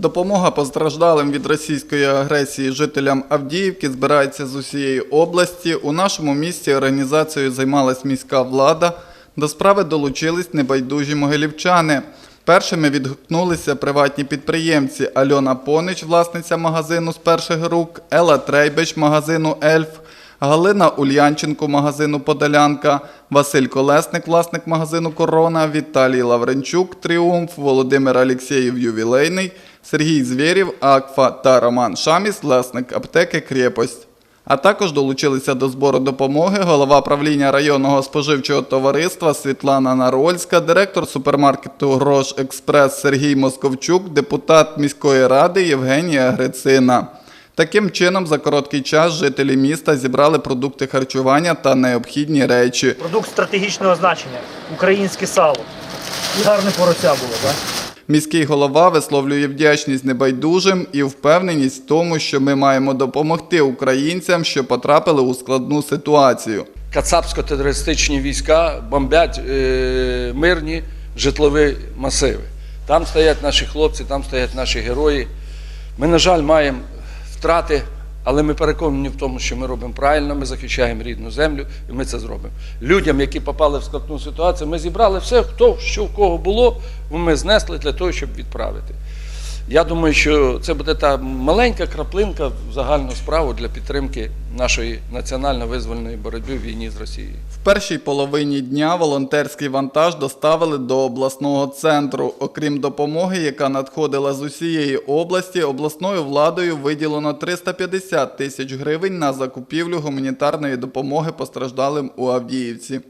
Допомога постраждалим від російської агресії жителям Авдіївки збирається з усієї області. У нашому місті організацією займалась міська влада. До справи долучились небайдужі могилівчани. Першими відгукнулися приватні підприємці Альона Понич, власниця магазину з перших рук, Ела Трейбич магазину Ельф, Галина Ульянченко магазину Подолянка, Василь Колесник, власник магазину Корона, Віталій Лавренчук, Тріумф, Володимир Алєксєєв Ювілейний, Сергій Звєрів, Акфа та Роман Шаміс, власник аптеки Крєпость. А також долучилися до збору допомоги голова правління районного споживчого товариства Світлана Нарольська, директор супермаркету Грош Експрес Сергій Московчук, депутат міської ради Євгенія Грицина. Таким чином, за короткий час жителі міста зібрали продукти харчування та необхідні речі. Продукт стратегічного значення. Українське сало. І гарне порося було, так? Міський голова висловлює вдячність небайдужим і впевненість в тому, що ми маємо допомогти українцям, що потрапили у складну ситуацію. кацапсько-терористичні війська бомблять е, мирні житлові масиви. Там стоять наші хлопці, там стоять наші герої. Ми, на жаль, маємо втрати, але ми переконані в тому, що ми робимо правильно, ми захищаємо рідну землю, і ми це зробимо. Людям, які попали в складну ситуацію, ми зібрали все, хто що в кого було, ми знесли для того, щоб відправити. Я думаю, що це буде та маленька краплинка в загальну справу для підтримки нашої національно-визвольної боротьби в війні з Росією. В першій половині дня волонтерський вантаж доставили до обласного центру. Окрім допомоги, яка надходила з усієї області, обласною владою виділено 350 тисяч гривень на закупівлю гуманітарної допомоги постраждалим у Авдіївці.